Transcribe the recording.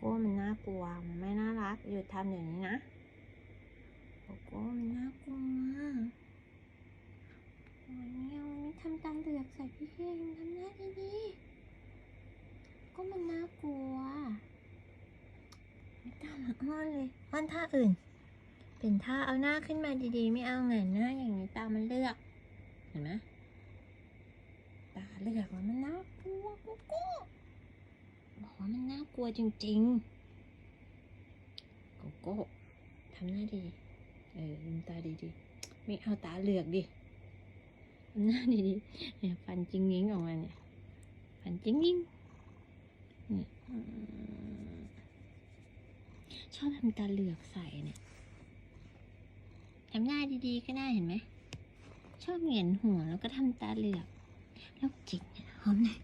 โก้มันน่ากลัวมันไม่น่ารัก หยุดทำอย่างนี้นะโกโก้มันน่ากลัวโอ้ยเนี่ยมันไม่ทำตาเหลือกใส่พี่เฮงทำหน้าดีๆก็มันน่ากลัว ไม่กล้ามาอ้อนเลยอ้อนท่าอื่น เป็นท่าเอาหน้าขึ้นมาดีๆ ไม่เอาไงหน้าอย่างนี้ตามันเลือก เห็นไหมตาเลือกมันน่ากลัว ว่ามันน่ากลัวจริงๆโกโก้ทำหน้าดีเออลืมตาดีๆ ไม่เอาตาเหลือกดิทำหน้าดีๆเนี่ยฟันจริงยิงออกมาเนี่ยฟันจริงยิงเนี่ยชอบทำตาเหลือกใส่เนี่ยทำหน้าดีๆก็ได้เห็นไหม ชอบเหงียนหัวแล้วก็ทำตาเหลือกแล้วจิกเนี่ยหอมเนี่ย